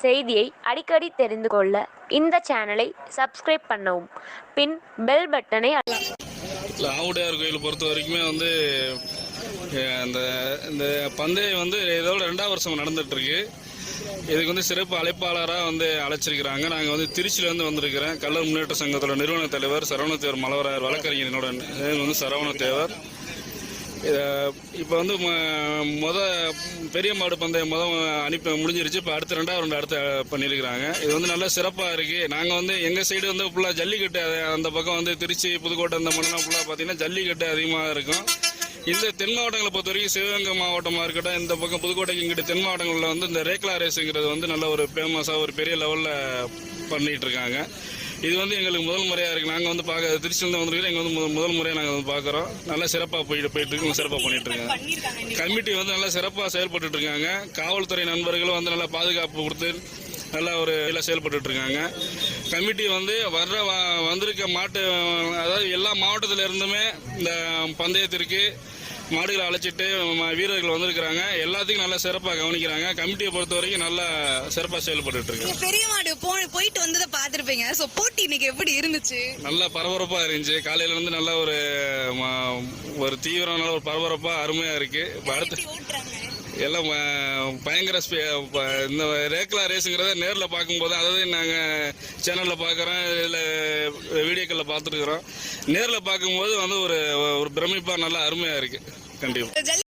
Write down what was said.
செய்தியை அடிக்கடி தெரிந்து கொள்ள இந்த சேனலை சப்ஸ்கிரைப் பண்ணவும். பின் பெல் பட்டனை ஆவுடையார் கோயில் பொறுத்த வரைக்குமே வந்து அந்த இந்த பந்தயம் வந்து இதோட ரெண்டாவது வருஷம் நடந்துட்டு இருக்கு இதுக்கு வந்து சிறப்பு அழைப்பாளராக வந்து அழைச்சிருக்கிறாங்க. நாங்கள் வந்து திருச்சியிலேருந்து வந்திருக்கிறேன். கல்லர் முன்னேற்ற சங்கத்தோட நிறுவன தலைவர் சரவணத்தேவர் மலவராயர் வழக்கறிஞர் என்னோட வந்து சரவணத்தேவர் இப்போ வந்து ம- பெரிய மாடு பந்தயம் மொதல் அனுப்பி முடிஞ்சிருச்சு. இப்போ அடுத்த ரெண்டாவது ரெண்டு அடுத்த பண்ணியிருக்கிறாங்க இது வந்து நல்லா சிறப்பாக இருக்குது நாங்கள் வந்து எங்கள் சைடு வந்து ஃபுல்லாக ஜல்லிக்கட்டு அந்த பக்கம் வந்து திருச்சி புதுக்கோட்டை அந்த மண்ணெலாம் ஃபுல்லாக பார்த்தீங்கன்னா ஜல்லிக்கட்டு அதிகமாக இருக்கும். இந்த தென் மாவட்டங்களை பொறுத்த வரைக்கும் சிவகங்கை மாவட்டமாக இருக்கட்டும் இந்த பக்கம் புதுக்கோட்டைக்கு இங்கிட்ட தென் மாவட்டங்களில் வந்து இந்த ரேக்லா ரேஸுங்கிறது வந்து நல்ல ஒரு ஃபேமஸாக ஒரு பெரிய லெவலில் பண்ணிகிட்டு இருக்காங்க. இது வந்து எங்களுக்கு முதல் முறையாக இருக்குது நாங்கள் வந்து பார்க்க திருச்சியிலேருந்து வந்திருக்கிறோம் எங்கள் வந்து முதல் முறையாக நாங்கள் வந்து பார்க்குறோம் நல்லா சிறப்பாக போயிட்டு போயிட்டு இருக்கோம் சிறப்பாக பண்ணிட்டு இருக்காங்க. கமிட்டி வந்து நல்லா சிறப்பாக செயல்பட்டு இருக்காங்க. காவல்துறை நண்பர்களும் வந்து நல்லா பாதுகாப்பு கொடுத்து நல்லா ஒரு இதில் செயல்பட்டு இருக்காங்க. கமிட்டி வந்து வர்ற வ- வந்திருக்க மாட்டு அதாவது எல்லா மாவட்டத்தில் இருந்துமே இந்த பந்தயத்திற்கு மாடுகளை அழைச்சிட்டு வீரர்கள் வந்திருக்கிறாங்க. எல்லாத்தையும் நல்லா சிறப்பாக கவனிக்கிறாங்க. கமிட்டியை பொறுத்த வரைக்கும் நல்லா சிறப்பாக செயல்பட்டு நீங்க பெரிய மாடு போயிட்டு வந்ததை பாத்திருப்பீங்க சோ போட்டி இன்னைக்கு எப்படி இருந்துச்சு? நல்லா பரபரப்பாக இருந்துச்சு. காலையில இருந்து நல்ல ஒரு ஒரு தீவிரம் நல்ல ஒரு பரபரப்பாக அருமையாக இருக்கு. இப்போ அடுத்து எல்லாம் பயங்கர இந்த ரேக்லா ரேஸுங்கிறத நேரில் பார்க்கும்போது அதாவது நாங்கள் சேனலில் பார்க்குறோம். இதில் வீடியோக்களில் பார்த்துருக்குறோம் நேரில் பார்க்கும்போது வந்து ஒரு ஒரு பிரமிப்பாக நல்லா அருமையாக இருக்குது கண்டிப்பாக